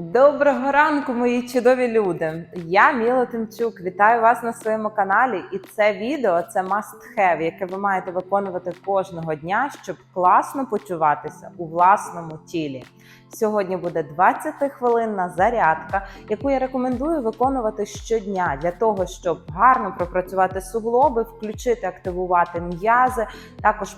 Доброго ранку, мої чудові люди! Я Міла Тимчук. Вітаю вас на своєму каналі. І це відео це must have, яке ви маєте виконувати кожного дня, щоб класно почуватися у власному тілі. Сьогодні буде 20 хвилинна зарядка, яку я рекомендую виконувати щодня для того, щоб гарно пропрацювати суглоби, включити, активувати м'язи, також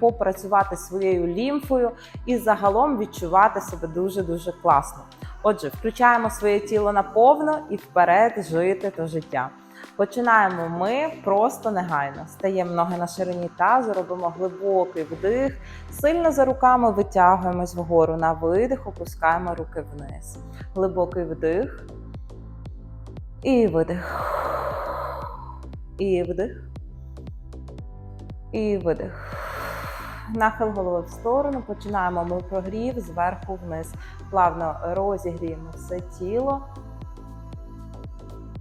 попрацювати своєю лімфою і загалом відчувати себе дуже дуже класно. Отже, включаємо своє тіло наповно і вперед жити то життя. Починаємо ми просто негайно. Стаємо ноги на ширині тазу, робимо глибокий вдих, сильно за руками витягуємось вгору на видих, опускаємо руки вниз. Глибокий вдих. І видих. І вдих. І видих. Нахил голови в сторону. Починаємо ми прогрів зверху вниз. Плавно розігріємо все тіло.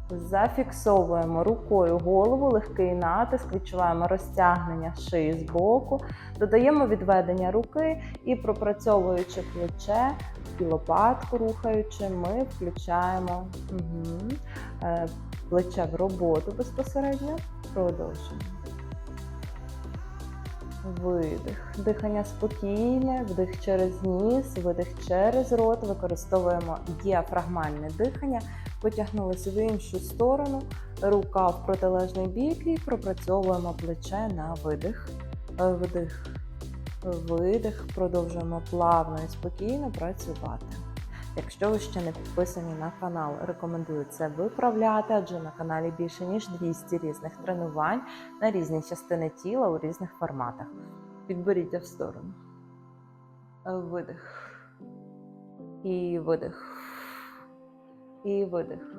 Зафіксовуємо рукою голову, легкий натиск, відчуваємо розтягнення шиї з боку, додаємо відведення руки і пропрацьовуючи плече і лопатку рухаючи, ми включаємо угу, плече в роботу безпосередньо. Продовжуємо. Видих. Дихання спокійне, вдих через ніс, видих через рот. Використовуємо діафрагмальне дихання. Потягнулися в іншу сторону, рука в протилежний бік і пропрацьовуємо плече на видих. Вдих, видих. Продовжуємо плавно і спокійно працювати. Якщо ви ще не підписані на канал, рекомендую це виправляти, адже на каналі більше ніж 200 різних тренувань на різні частини тіла у різних форматах. Підберіться в сторону. Видих. І видих. І видих.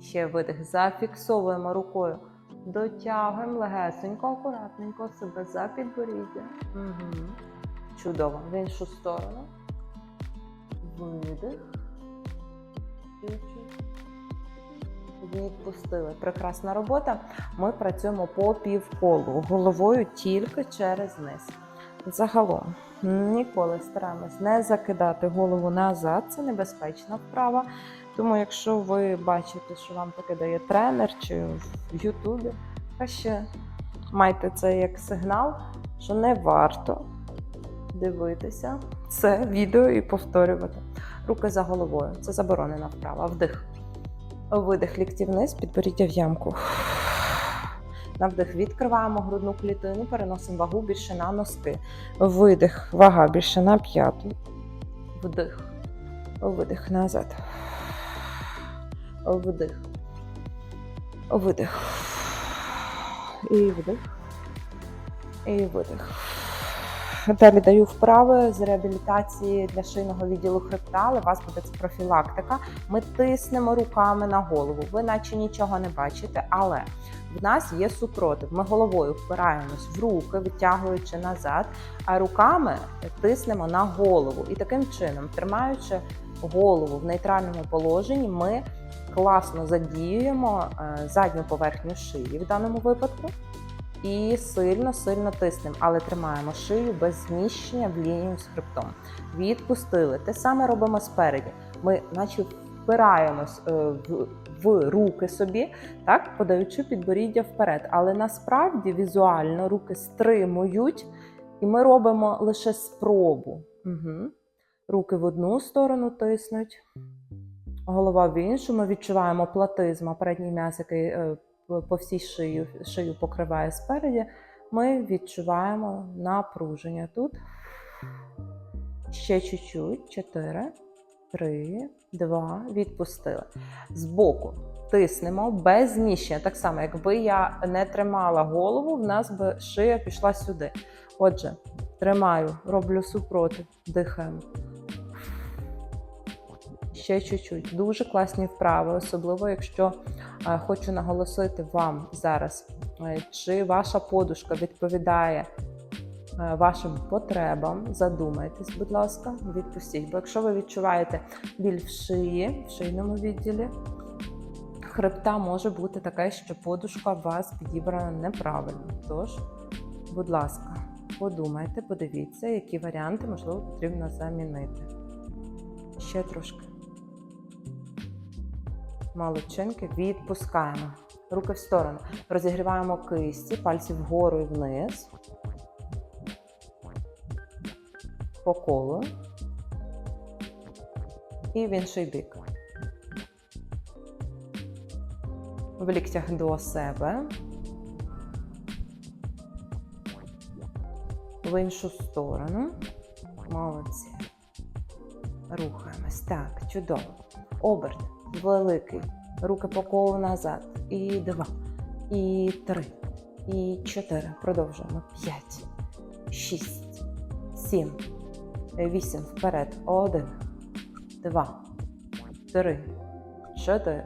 Ще видих. Зафіксовуємо рукою. Дотягуємо легесенько, акуратненько себе за підборіддя. Угу. Чудово. В іншу сторону. Видих. Відпустили. Прекрасна робота. Ми працюємо по півколу, головою тільки через низ. Загалом ніколи стараємось не закидати голову назад, це небезпечна вправа. Тому, якщо ви бачите, що вам таке дає тренер чи в Ютубі, краще майте це як сигнал, що не варто дивитися це відео і повторювати. Руки за головою. Це заборонена вправа. Вдих. Видих лікті вниз, підборіддя в ямку. На вдих відкриваємо грудну клітину, переносимо вагу більше на носки. Видих, вага більше на п'яту. Вдих. Видих назад. Вдих. Видих. І вдих. І видих. Далі даю вправи з реабілітації для шийного відділу хребта, але у вас буде профілактика. Ми тиснемо руками на голову. Ви наче нічого не бачите, але в нас є супротив. Ми головою впираємось в руки, витягуючи назад, а руками тиснемо на голову. І таким чином, тримаючи голову в нейтральному положенні, ми класно задіюємо е, задню поверхню шиї в даному випадку і сильно-сильно тиснемо, але тримаємо шию без зміщення в лінію з хребтом. Відпустили. Те саме робимо спереді. Ми, наче впираємось е, в, в руки собі, так, подаючи підборіддя вперед. Але насправді візуально руки стримують, і ми робимо лише спробу. Угу. Руки в одну сторону тиснуть, голова в іншу. Ми відчуваємо платизм, передній м'яз, який е, по всій шию, шию покриває спереді, ми відчуваємо напруження тут. Ще чуть-чуть. 4, 3, 2, відпустили. Збоку тиснемо без зміщення. Так само, якби я не тримала голову, в нас би шия пішла сюди. Отже, тримаю, роблю супротив, дихаємо. Ще чуть-чуть. Дуже класні вправи, особливо якщо е, хочу наголосити вам зараз, е, чи ваша подушка відповідає е, вашим потребам. Задумайтесь, будь ласка, відпустіть. Бо якщо ви відчуваєте біль в шиї, в шийному відділі, хребта може бути таке, що подушка у вас підібрана неправильно. Тож, будь ласка, подумайте, подивіться, які варіанти можливо потрібно замінити. Ще трошки. Молодчинки. Відпускаємо. Руки в сторону. Розігріваємо кисті, пальці вгору і вниз. По колу. І в інший бік. В ліктях до себе. В іншу сторону. Молодці. Рухаємось. Так, чудово. Оберт. Великий. Руки по колу назад. І два. І три. І чотири. Продовжуємо. П'ять. Шість. Сім. Вісім. Вперед. Один. Два. Три. Чотири.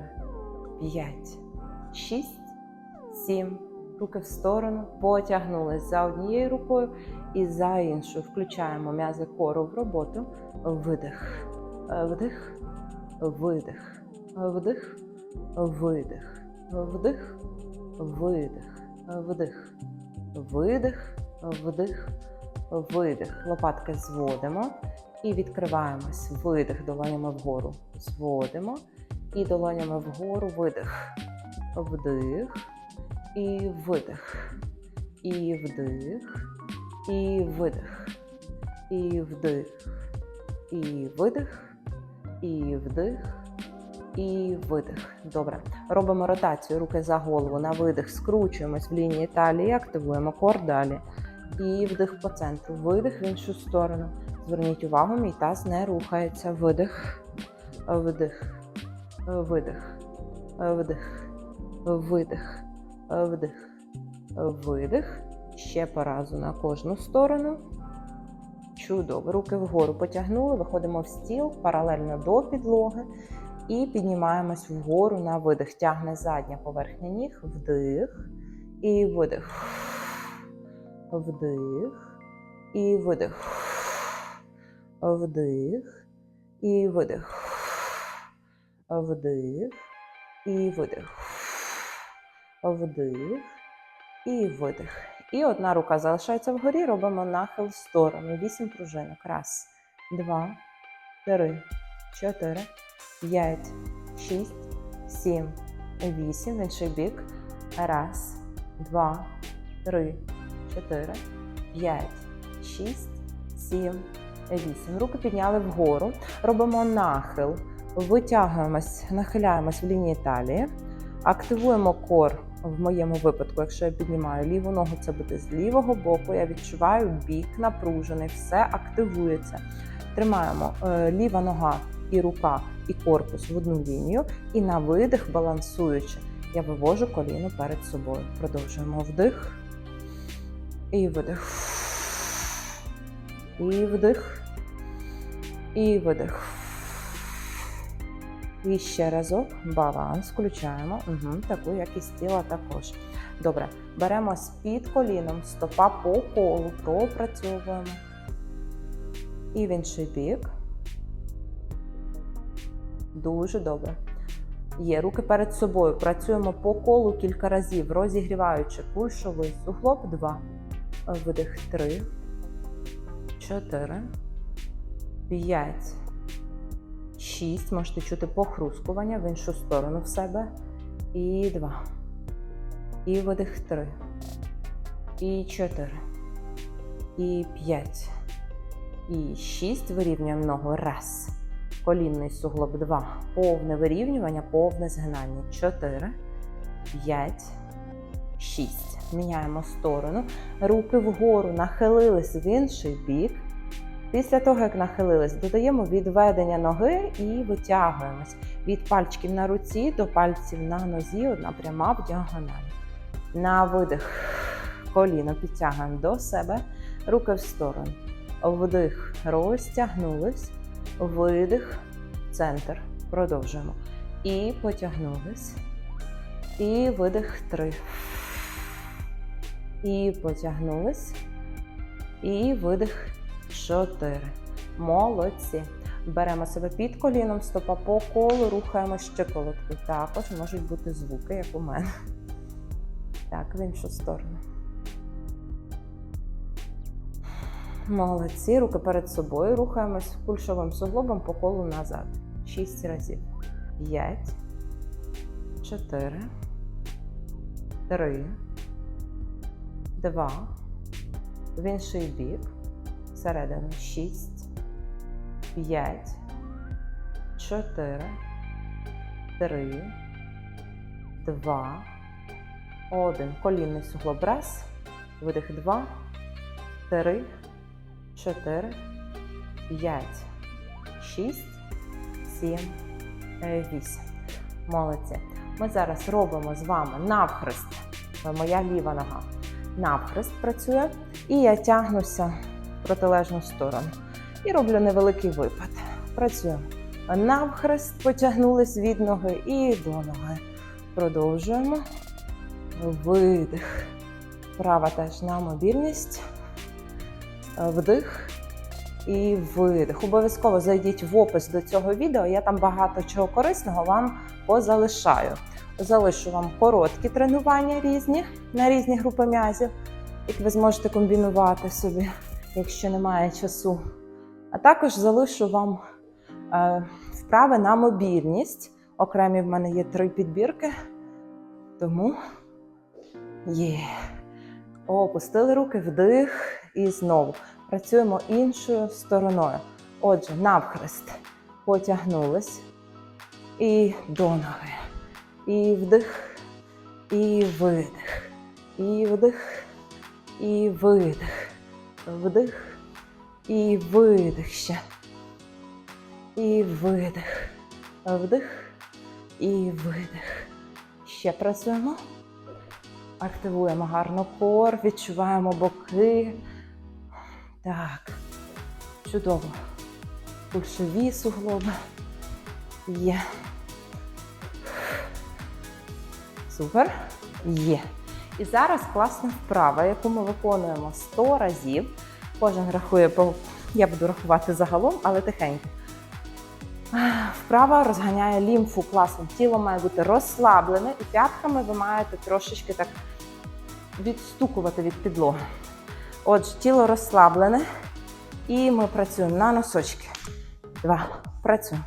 П'ять. Шість. Сім. Руки в сторону. Потягнулись за однією рукою і за іншою. Включаємо м'язи кору в роботу. Видих. Вдих. Видих. Вдих. Видих. Вдих. Видих. Вдих. Видих. Вдих. Видих. Лопатки зводимо і відкриваємось. Видих долонями вгору. Зводимо. І долонями вгору видих. Вдих. І видих. І вдих. І видих. І вдих. І видих. І вдих. І видих. Добре. Робимо ротацію. Руки за голову. На видих. Скручуємось в лінії талії. Активуємо кор далі. І вдих по центру. Видих в іншу сторону. Зверніть увагу, мій таз не рухається. Видих. Вдих. Видих. Вдих. Видих. Вдих. Видих. Ще по разу на кожну сторону. Чудово. Руки вгору потягнули, виходимо в стіл паралельно до підлоги і піднімаємось вгору на видих. Тягне задня поверхня ніг, вдих і видих. Вдих і видих. Вдих і видих. Вдих і видих. Вдих і видих. І одна рука залишається вгорі, робимо нахил в сторону. Вісім пружинок. Раз, два, три, чотири, п'ять, шість, сім, вісім. В інший бік. Раз, два, три, чотири, п'ять, шість, сім, вісім. Руки підняли вгору. Робимо нахил. Витягуємось, нахиляємось в лінії талії. Активуємо кор в моєму випадку, якщо я піднімаю ліву ногу, це буде з лівого боку. Я відчуваю бік напружений, все активується. Тримаємо е, ліва нога і рука, і корпус в одну лінію. І на видих, балансуючи, я вивожу коліно перед собою. Продовжуємо вдих і видих. І вдих. І видих. І ще разок баланс включаємо. Угу, таку якість тіла також. Добре, беремо з-під коліном, стопа по колу, пропрацьовуємо. І в інший бік. Дуже добре. Є руки перед собою. Працюємо по колу кілька разів, розігріваючи кульшовий суглоб. Два. Видих. Три. Чотири. П'ять. 6. Можете чути похрускування в іншу сторону в себе. І 2. І видих 3. І 4. І 5. І 6. Вирівнюємо ногу. Раз. Колінний суглоб 2. Повне вирівнювання, повне згинання. 4. 5. 6. Міняємо сторону. Руки вгору нахилились в інший бік. Після того, як нахилились, додаємо відведення ноги і витягуємось від пальчиків на руці до пальців на нозі, одна пряма в діагоналі. На видих. Коліно підтягуємо до себе, руки в сторону. Вдих, розтягнулись, видих, центр. Продовжуємо. І потягнулись. І видих три. І потягнулись. І видих. Чотири. Молодці. Беремо себе під коліном, стопа по колу, рухаємо щиколоткою. Також можуть бути звуки, як у мене. Так, в іншу сторону. Молодці. Руки перед собою. Рухаємось кульшовим суглобом по колу назад. Шість разів. П'ять. Чотири. Три. Два. В інший бік. Всередину. Шість. П'ять. Чотири. Три. Два. Один. Колінний суглоб. Раз. Видих. Два. Три. Чотири. П'ять. Шість. Сім. е, Вісім. Молодці. Ми зараз робимо з вами навхрест. Моя ліва нога. Навхрест працює. І я тягнуся в протилежну сторону. І роблю невеликий випад. Працюємо. Навхрест потягнулись від ноги і до ноги. Продовжуємо. Видих. Права теж на мобільність. Вдих і видих. Обов'язково зайдіть в опис до цього відео. Я там багато чого корисного вам позалишаю. Залишу вам короткі тренування різні на різні групи м'язів, які ви зможете комбінувати собі, якщо немає часу. А також залишу вам е, вправи на мобільність. Окремі в мене є три підбірки. Тому є. Опустили руки, вдих і знову. Працюємо іншою стороною. Отже, навхрест. Потягнулись. І до ноги. І вдих, і видих. І вдих, і видих. Вдих, і видих ще. І видих. Вдих, і видих. Ще працюємо. Активуємо гарно кор, відчуваємо боки. Так. Чудово. Кульшові суглоби. Є. Супер. Є. І зараз класна вправа, яку ми виконуємо 100 разів. Кожен рахує, по... я буду рахувати загалом, але тихенько. Вправа розганяє лімфу класно. Тіло має бути розслаблене, і п'ятками ви маєте трошечки так відстукувати від підлоги. Отже, тіло розслаблене. І ми працюємо на носочки. Два. Працюємо.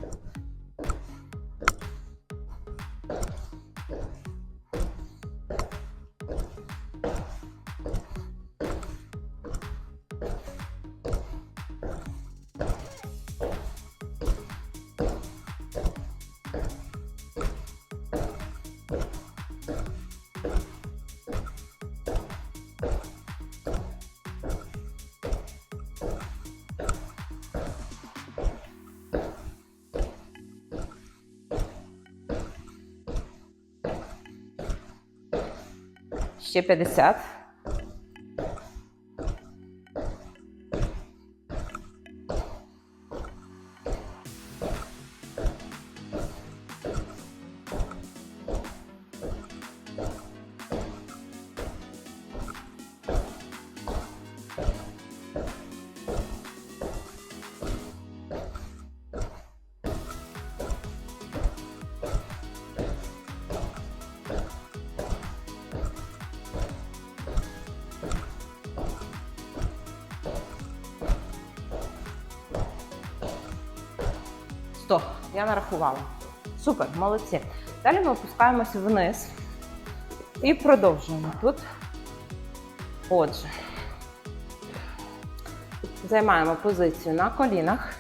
Ще 50. Я нарахувала. Супер, молодці. Далі ми опускаємося вниз і продовжуємо тут. Отже, займаємо позицію на колінах.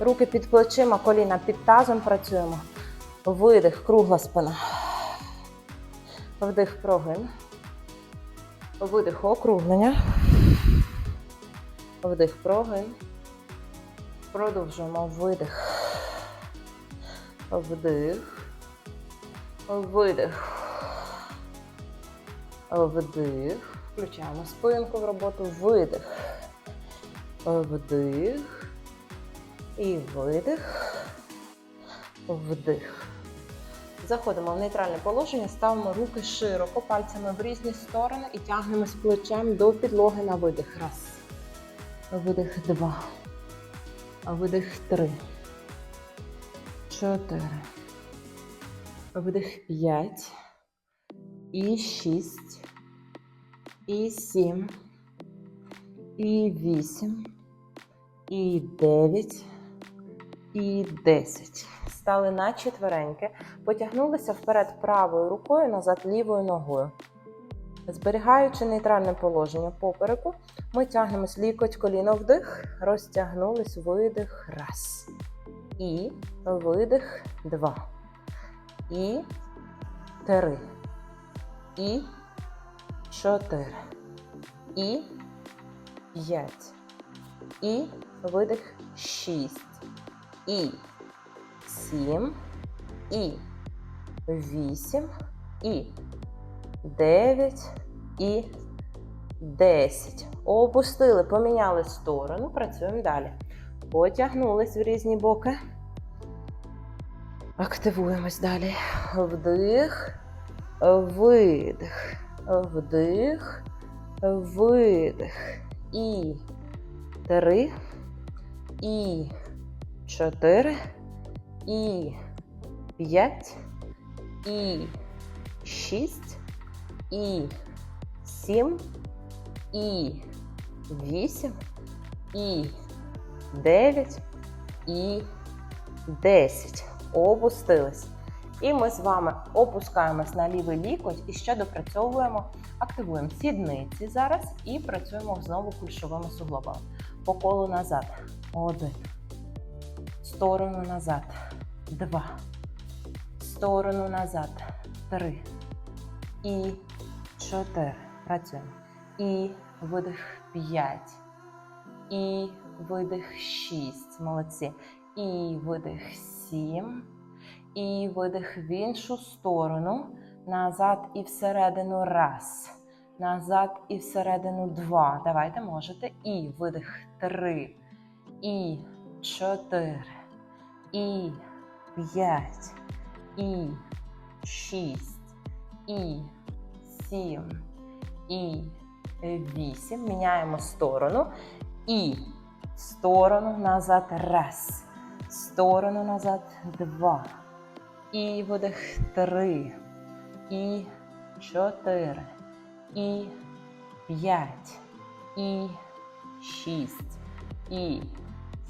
Руки під плечима, коліна під тазом працюємо. Видих, кругла спина. Вдих, прогин. Видих, округлення. Вдих, прогин. Продовжуємо видих. Вдих. Видих. Вдих. Включаємо спинку в роботу. Видих. Вдих. І видих. Вдих. Заходимо в нейтральне положення, ставимо руки широко, пальцями в різні сторони і тягнемось плечем до підлоги на видих. Раз. Видих два. Видих три. Чотири. Видих п'ять. І шість. І сім. і вісім, і дев'ять, і десять. Стали на четвереньки, потягнулися вперед правою рукою, назад лівою ногою. Зберігаючи нейтральне положення попереку, ми тягнемось лікоть, коліно вдих, розтягнулись, видих, раз. І видих, два. І три. І чотири. І п'ять. І видих шість. І сім. І вісім. І дев'ять. І десять. Опустили, поміняли сторону. Працюємо далі. Потягнулись в різні боки. Активуємось далі. Вдих, видих, вдих, видих. І три, і чотири, і п'ять, і шість, і сім, і вісім, і дев'ять, і десять. Опустились. І ми з вами опускаємось на лівий лікоть і ще допрацьовуємо, активуємо сідниці зараз і працюємо знову кульшовими суглобами. По колу назад. Один. Сторону назад. Два. Сторону назад. Три. І чотири. Працюємо. І видих п'ять. І видих шість. Молодці. І видих сім. І видих в іншу сторону. Назад і всередину. Раз. Назад і всередину. Два. Давайте можете. І видих три. І чотири. І п'ять. І шість. І сім. І вісім. Міняємо сторону. І сторону назад. Раз. Сторону назад. Два. І видих три. І чотири. І п'ять. І шість. І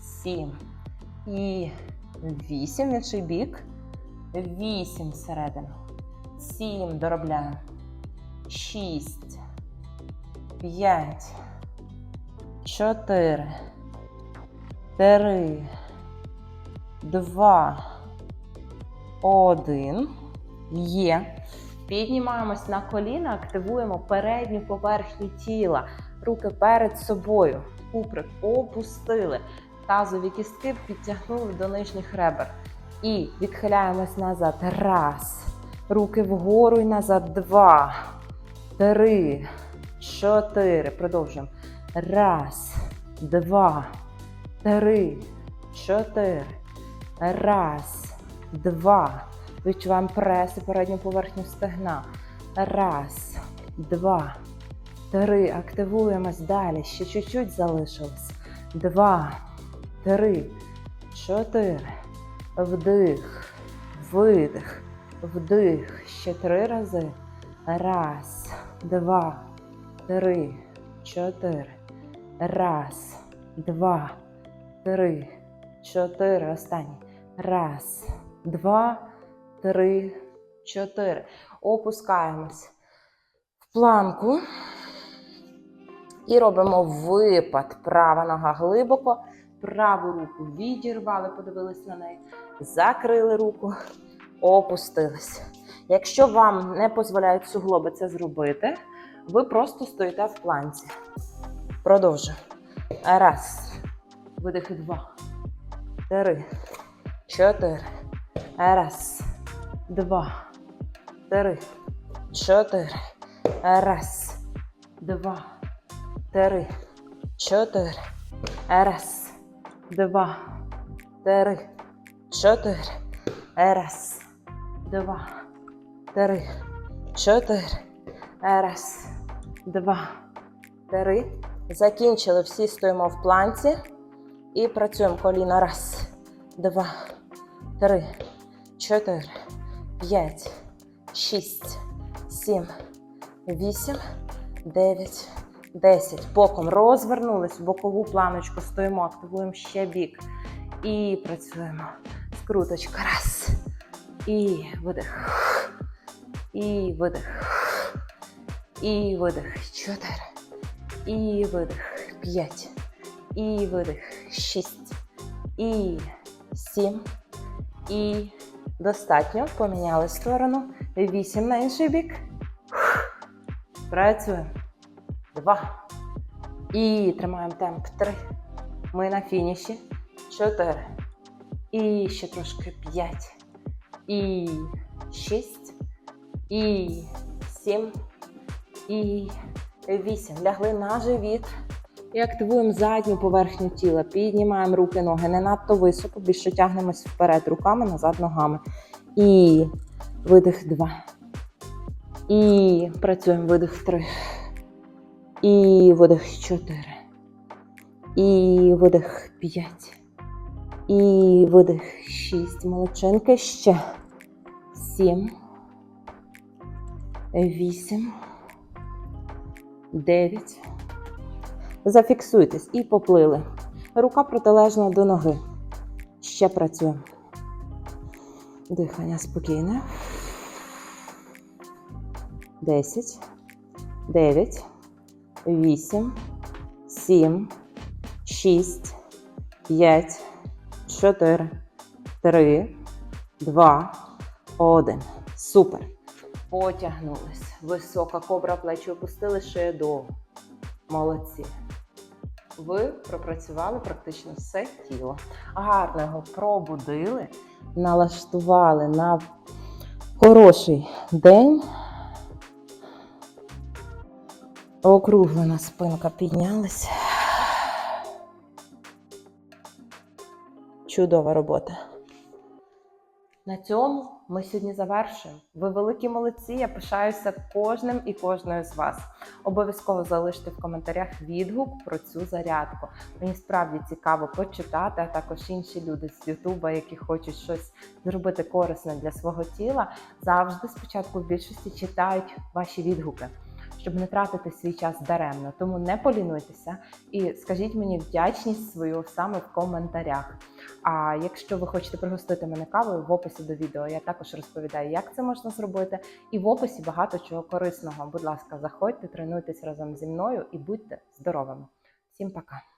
сім. І вісім. Інший бік. Вісім всередину. Сім. Доробляємо. Шість. П'ять. Чотири. Три. Два. Один. Є. Піднімаємось на коліна, активуємо передню поверхню тіла. Руки перед собою. Куприк опустили. Тазові кістки підтягнули до нижніх ребер. І відхиляємось назад. Раз. Руки вгору і назад. Два. Три. Чотири. Продовжуємо. Раз. Два. Три. Чотири. Раз. Два. Відчуваємо прес і передню поверхню стегна. Раз, два, три. Активуємось далі. Ще чуть-чуть залишилось. Два, три, чотири. Вдих, видих, вдих. Ще три рази. Раз, два, три, чотири. Раз, два, три, чотири. Останній. Раз, два, три, чотири. Опускаємось в планку. І робимо випад. Права нога глибоко. Праву руку відірвали, подивились на неї. Закрили руку, опустились. Якщо вам не дозволяють суглоби це зробити, ви просто стоїте в планці. Продовжуємо. Раз. Видихи два. Три. Чотири. Раз. Два. Три. Чотири. Раз. Два. Три. Чотири. Раз. Два. Три. Чотири. Раз. Два. Три. Чотири. Раз. Два. Три. Закінчили. Всі стоїмо в планці. І працюємо коліна. Раз. Два. Три. Чотири. П'ять. Шість. Сім. Вісім. Дев'ять. 10. Боком розвернулись в бокову планочку, стоїмо, активуємо ще бік. І працюємо. Скруточка. Раз. І видих. І видих. І видих. Чотири. І видих. П'ять. І видих. Шість. І сім. І достатньо. Поміняли сторону. Вісім на інший бік. Працюємо. Два. І тримаємо темп. Три. Ми на фініші. Чотири. І ще трошки п'ять. І шість. І сім. І вісім. Лягли на живіт. І активуємо задню поверхню тіла. Піднімаємо руки, ноги не надто високо, більше тягнемось вперед руками, назад ногами. І видих два. І працюємо видих три. І видих чотири. І видих п'ять. І видих шість. Молодчинки. Ще. Сім. Вісім. Дев'ять. Зафіксуйтесь і поплили. Рука протилежна до ноги. Ще працюємо. Дихання спокійне. Десять. Дев'ять. Вісім. Сім. Шість. П'ять. Чотири. Три. Два. Один. Супер. Потягнулись. Висока кобра, плечі опустили шию довго. Молодці. Ви пропрацювали практично все тіло. Гарно його пробудили, налаштували на хороший день. Округлена спинка піднялась. Чудова робота. На цьому ми сьогодні завершуємо. Ви великі молодці. Я пишаюся кожним і кожною з вас. Обов'язково залиште в коментарях відгук про цю зарядку. Мені справді цікаво почитати, а також інші люди з Ютуба, які хочуть щось зробити корисне для свого тіла. Завжди спочатку в більшості читають ваші відгуки. Щоб не тратити свій час даремно, тому не полінуйтеся і скажіть мені вдячність свою саме в коментарях. А якщо ви хочете пригостити мене кавою, в описі до відео я також розповідаю, як це можна зробити. І в описі багато чого корисного. Будь ласка, заходьте, тренуйтесь разом зі мною і будьте здоровими. Всім пока!